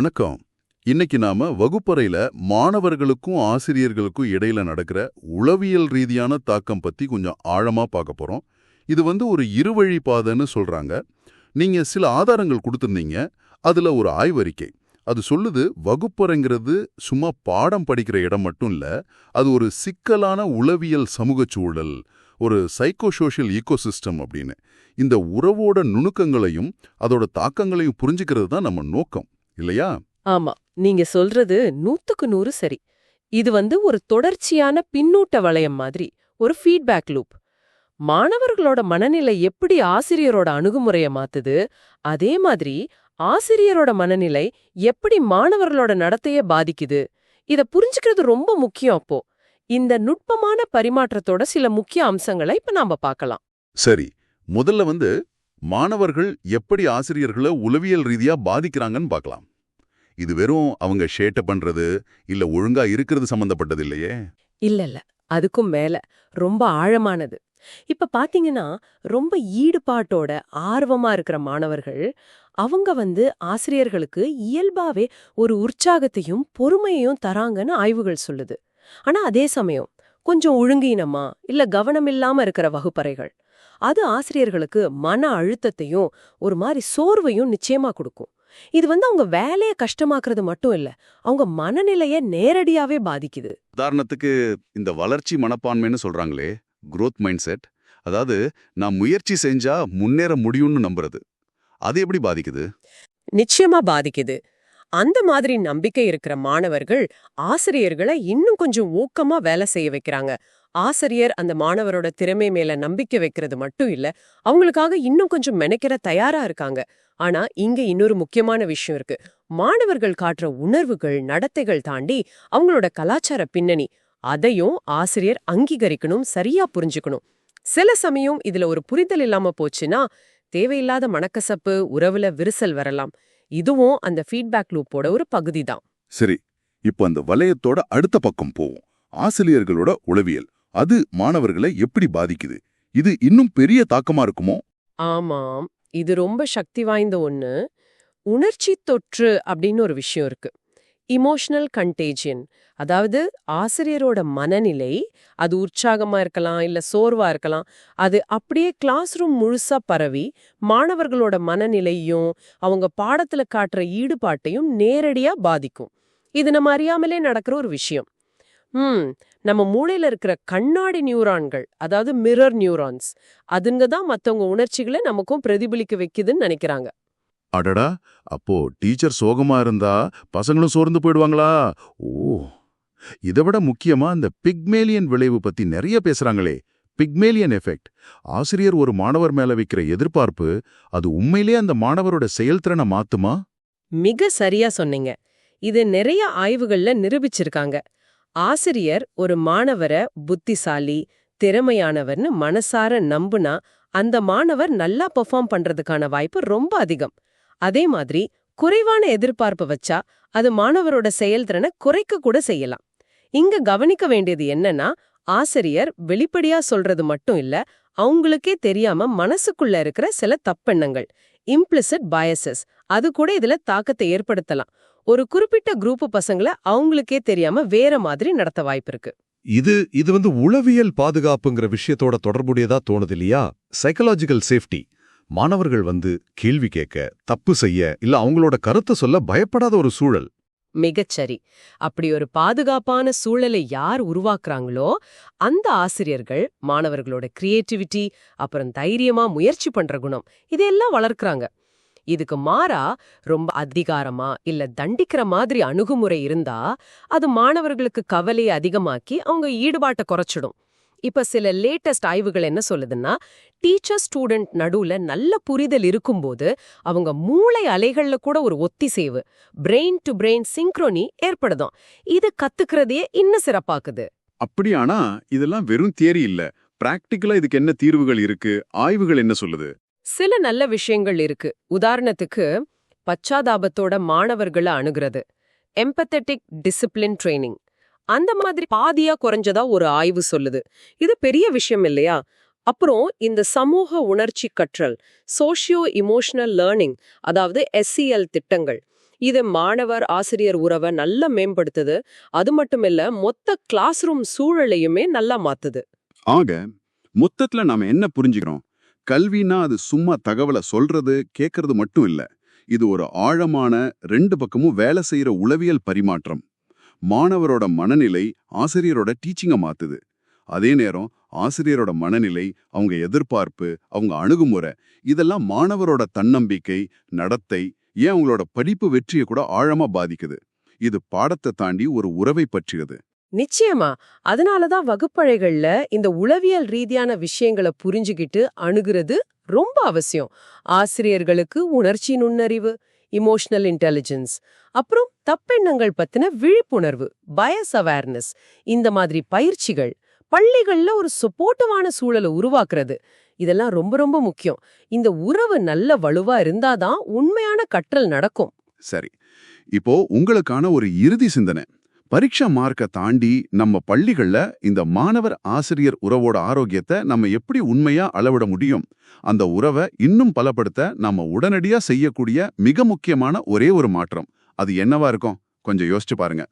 வணக்கம். இன்னைக்கு நாம வகுப்பறையில மாணவர்களுக்கும் ஆசிரியர்களுக்கும் இடையில நடக்கிற உளவியல் ரீதியான தாக்கம் பத்தி கொஞ்சம் ஆழமா பார்க்க போறோம். இது வந்து ஒரு இருவழி பாதைன்னு சொல்றாங்க. நீங்க சில ஆதாரங்கள் கொடுத்திருந்தீங்க. அதுல ஒரு ஆய்வறிக்கை. அது சொல்லுது வகுப்பறைங்கிறது சும்மா பாடம் படிக்கிற இடம் மட்டும் இல்ல. அது ஒரு சிக்கலான உளவியல் சமூக சூழல். ஒரு சைக்கோசோஷியல் ஈகோசிஸ்டம் அப்படின்னு. இந்த உறவோட நுணுக்கங்களையும் அதோட தாக்கங்களையும் புரிஞ்சுக்கிறது தான் நம்ம நோக்கம். இல்லையா? ஆமா. நீங்க சொல்றது நூத்துக்கு நூறு சரி. இது வந்து ஒரு தொடர்ச்சியான பின்னூட்ட வளையம் மாதிரி ஒரு ஃபீட்பேக் லூப் மாணவர்களோட மனநிலை எப்படி ஆசிரியரோட அணுகுமுறைய மாத்துது அதே மாதிரி ஆசிரியரோட மனநிலை எப்படி மாணவர்களோட நடத்தைய பாதிக்குது இத புரிஞ்சுக்கிறது ரொம்ப முக்கியம் அப்போ. இந்த நுட்பமான பரிமாற்றத்தோட சில முக்கிய அம்சங்களை இப்ப நாம பார்க்கலாம். சரி. முதல்ல வந்து மாணவர்கள் எப்படி ஆசிரியர்களை உளவியல் ரீதியா பாதிக்கிறாங்கன்னு பார்க்கலாம். இது வெறும் அவங்க ஷேட்ட பண்றது இல்ல ஒழுங்கா இருக்கிறது சம்பந்தப்பட்டது இல்லையே இல்ல இல்ல அதுக்கும் மேல. ரொம்ப ஆழமானது. இப்ப பாத்தீங்கன்னா ரொம்ப ஈடுபாட்டோட ஆர்வமா இருக்கிற மாணவர்கள் அவங்க வந்து ஆசிரியர்களுக்கு இயல்பாவே ஒரு உற்சாகத்தையும் பொறுமையையும் தராங்கன்னு ஆய்வுகள் சொல்லுது. ஆனா அதே சமயம் கொஞ்சம் ஒழுங்கீனமா இல்ல கவனமில்லாம இருக்கிற வகுப்பறைகள் அது ஆசிரியர்களுக்கு மன அழுத்தத்தையும் ஒரு மாதிரி சோர்வையும் நிச்சயமா கொடுக்கும். இது வந்து அவங்க வேலைய கஷ்டமாக்குறது மட்டும் இல்ல அவங்க மனநிலைய நேரடியாவே பாதிக்குது. உதாரணத்துக்கு இந்த வளர்ச்சி மனப்பான்மைன்னு சொல்றாங்களே growth மைண்ட் செட் அதாவது நான் முயற்சி செஞ்சா முன்னேற முடியும்னு நம்புறது. அது எப்படி பாதிக்குது? நிச்சயமா பாதிக்குது. அந்த மாதிரி நம்பிக்கை இருக்கிற மாணவர்கள் ஆசிரியர்களை இன்னும் கொஞ்சம் ஊக்கமா வேலை செய்ய வைக்கிறாங்க. ஆசிரியர் அந்த மாணவரோட திறமை மேல நம்பிக்கை வைக்கிறது மட்டும் இல்ல அவங்களுக்காக இன்னும் கொஞ்சம் மெனக்கிற தயாரா இருக்காங்க. ஆனா இங்க இன்னொரு முக்கியமான விஷயம் இருக்கு. மாணவர்கள் காட்டுற உணர்வுகள் நடத்தைகள் தாண்டி அவங்களோட கலாச்சார பின்னணி அதையும் ஆசிரியர் அங்கீகரிக்கணும் சரியா புரிஞ்சுக்கணும். சில சமயம் இதுல ஒரு புரிதல் இல்லாம போச்சுன்னா தேவையில்லாத மனக்கசப்பு உறவுல விரிசல் வரலாம். இதுவும் அந்த ஃபீட்பேக் லூப்போட ஒரு பகுதி தான் சரி இப்போ அந்த வளையத்தோட அடுத்த பக்கம் போவோம். ஆசிரியர்களோட உளவியல் அது மாணவர்களை எப்படி பாதிக்குது? இது இன்னும் பெரிய தாக்கமா இருக்குமோ? ஆமாம். இது ரொம்ப சக்தி வாய்ந்த ஒன்று உணர்ச்சி தொற்று அப்படின்னு ஒரு விஷயம் இருக்கு. இமோஷனல் கண்டேஜியன் அதாவது ஆசிரியரோட மனநிலை அது உற்சாகமா இருக்கலாம் இல்ல சோர்வா இருக்கலாம் அது அப்படியே கிளாஸ் ரூம் முழுசா பரவி மாணவர்களோட மனநிலையும் அவங்க பாடத்துல காட்டுற ஈடுபாட்டையும் நேரடியா பாதிக்கும். இது நம்ம அறியாமலே நடக்கிற ஒரு விஷயம். ம் நம்ம மூளையில இருக்கிற கண்ணாடி நியூரான்கள் அதாவது மிரர் நியூரான்ஸ் அதுங்க தான் மத்தவங்க உணர்ச்சிகளை நமக்கும் பிரதிபலிக்க வைக்குதுன்னு நினைக்கிறாங்க. அடடா அப்போ டீச்சர் சோகமா இருந்தா பசங்களும் சோர்ந்து போயிடுவாங்களா? ஓ இதை விட முக்கியமா இந்த பிக்மேலியன் விளைவு பத்தி நிறைய பேசுறாங்களே. Pygmalion effect. ஆசிரியர் ஒரு மாணவர் மேல வைக்கிற எதிர்பார்ப்பு அது உண்மையிலே அந்த மாணவரோட செயல்திறனை மாத்துமா? மிக சரியா சொன்னீங்க. இது நிறைய ஆய்வுகள்ல நிரூபிச்சிருக்காங்க. ஆசிரியர் ஒரு மாணவரை புத்திசாலி திறமையானவர்னு மனசார நம்புனா அந்த மாணவர் நல்லா பெர்ஃபார்ம் பண்றதுக்கான வாய்ப்பு ரொம்ப அதிகம். அதே மாதிரி குறைவான எதிர்பார்ப்பு வச்சா அது மாணவரோட செயல்திறனை குறைக்க கூட செய்யலாம். இங்க கவனிக்க வேண்டியது என்னன்னா ஆசிரியர் வெளிப்படையா சொல்றது மட்டும் இல்ல அவங்களுக்கே தெரியாம மனசுக்குள்ள இருக்கிற சில தப்பெண்ணங்கள் இம்ப்ளிசிட் பயசஸ் அது கூட இதுல தாக்கத்தை ஏற்படுத்தலாம். ஒரு குறிப்பிட்ட குரூப் பசங்களை அவங்களுக்கே தெரியாம வேற மாதிரி நடத்த வாய்ப்பு இருக்கு. இது இது வந்து உளவியல் பாதுகாப்புங்கிற விஷயத்தோட தொடர்புடையதா தோணுது இல்லையா சைக்கலாஜிக்கல் சேஃப்டி மாணவர்கள் வந்து கேள்வி கேட்க தப்பு செய்ய இல்ல அவங்களோட கருத்தை சொல்ல பயப்படாத ஒரு சூழல். மிகச்சரி அப்படி ஒரு பாதுகாப்பான சூழலை யார் உருவாக்குறாங்களோ அந்த ஆசிரியர்கள் மாணவர்களோட கிரியேட்டிவிட்டி அப்புறம் தைரியமா முயற்சி பண்ற குணம் இதெல்லாம் வளர்க்கறாங்க. இதுக்கு மாறா ரொம்ப அதிகாரமா இல்ல தண்டிக்கிற மாதிரி அணுகுமுறை இருந்தா அது மாணவர்களுக்கு கவலையை அதிகமாக்கி அவங்க ஈடுபாட்டை குறைச்சிடும். இப்ப சில லேட்டஸ்ட் ஆய்வுகள் என்ன சொல்லுதுன்னா டீச்சர் ஸ்டூடெண்ட் நடுவுல நல்ல புரிதல் இருக்கும்போது அவங்க மூளை அலைகள்ல கூட ஒரு ஒத்திசைவு பிரெயின் டு பிரெயின் சிங்க்ரோனி ஏற்படுதும். இது கத்துக்கிறதையே இன்னும் சிறப்பாக்குது. அப்படியானா இதெல்லாம் வெறும் தியரி இல்ல. பிராக்டிக்கலா இதுக்கு என்ன தீர்வுகள் இருக்கு? ஆய்வுகள் என்ன சொல்லுது? சில நல்ல விஷயங்கள் இருக்கு. உதாரணத்துக்கு பச்சாதாபத்தோட மாணவர்களை அணுகிறது. எம்பத்தட்டிக் டிசிப்ளின் ட்ரைனிங் அந்த மாதிரி பாதியா குறைஞ்சதா ஒரு ஆய்வு சொல்லுது. இது பெரிய விஷயம் இல்லையா? அப்புறம் இந்த சமூக உணர்ச்சி கற்றல் சோஷியோ இமோஷனல் லேர்னிங் அதாவது எஸ்சிஎல் திட்டங்கள். இது மாணவர் ஆசிரியர் உறவை நல்லா மேம்படுத்துது. அது மட்டும் இல்ல மொத்த கிளாஸ் ரூம் சூழலையுமே நல்லா மாத்துது. ஆக மொத்தத்துல நாம என்ன புரிஞ்சுக்கிறோம்? கல்வினா அது சும்மா தகவலை சொல்றது கேட்கறது மட்டும் இல்ல. இது ஒரு ஆழமான ரெண்டு பக்கமும் வேலை செய்யற உளவியல் பரிமாற்றம். மாணவரோட மனநிலை ஆசிரியரோட டீச்சிங்கை மாத்துது. அதே நேரம் ஆசிரியரோட மனநிலை அவங்க எதிர்பார்ப்பு அவங்க அணுகுமுறை இதெல்லாம் மாணவரோட தன்னம்பிக்கை நடத்தை ஏன் அவங்களோட படிப்பு வெற்றியை கூட ஆழமா பாதிக்குது. இது பாடத்தை தாண்டி ஒரு உறவை பற்றியது. நிச்சயமா. அதனாலதான் வகுப்பறைகள்ல இந்த உளவியல் ரீதியான விஷயங்களை புரிஞ்சுகிட்டு அணுகிறது ரொம்ப அவசியம். ஆசிரியர்களுக்கு உணர்ச்சி நுண்ணறிவு இமோஷனல் இன்டெலிஜென்ஸ் அப்புறம் தப்பெண்ணங்கள் பத்தின விழிப்புணர்வு பயஸ் அவேர்னஸ் இந்த மாதிரி பயிற்சிகள். பள்ளிகள்ல ஒரு சப்போர்ட்டிவான சூழலை உருவாக்குறது. இதெல்லாம் ரொம்ப ரொம்ப முக்கியம். இந்த உறவு நல்ல வலுவா இருந்தாதான் உண்மையான கற்றல் நடக்கும். சரி. இப்போ உங்களுக்கான ஒரு இறுதி சிந்தனை. பரீட்சா மார்க்க தாண்டி நம்ம பள்ளிகள்ல இந்த மாணவர் ஆசிரியர் உறவோட ஆரோக்கியத்தை நம்ம எப்படி உண்மையா அளவிட முடியும்? அந்த உறவை இன்னும் பலப்படுத்த நம்ம உடனடியா செய்யக்கூடிய மிக முக்கியமான ஒரே ஒரு மாற்றம். அது என்னவா இருக்கும்? கொஞ்சம் யோசிச்சு பாருங்க.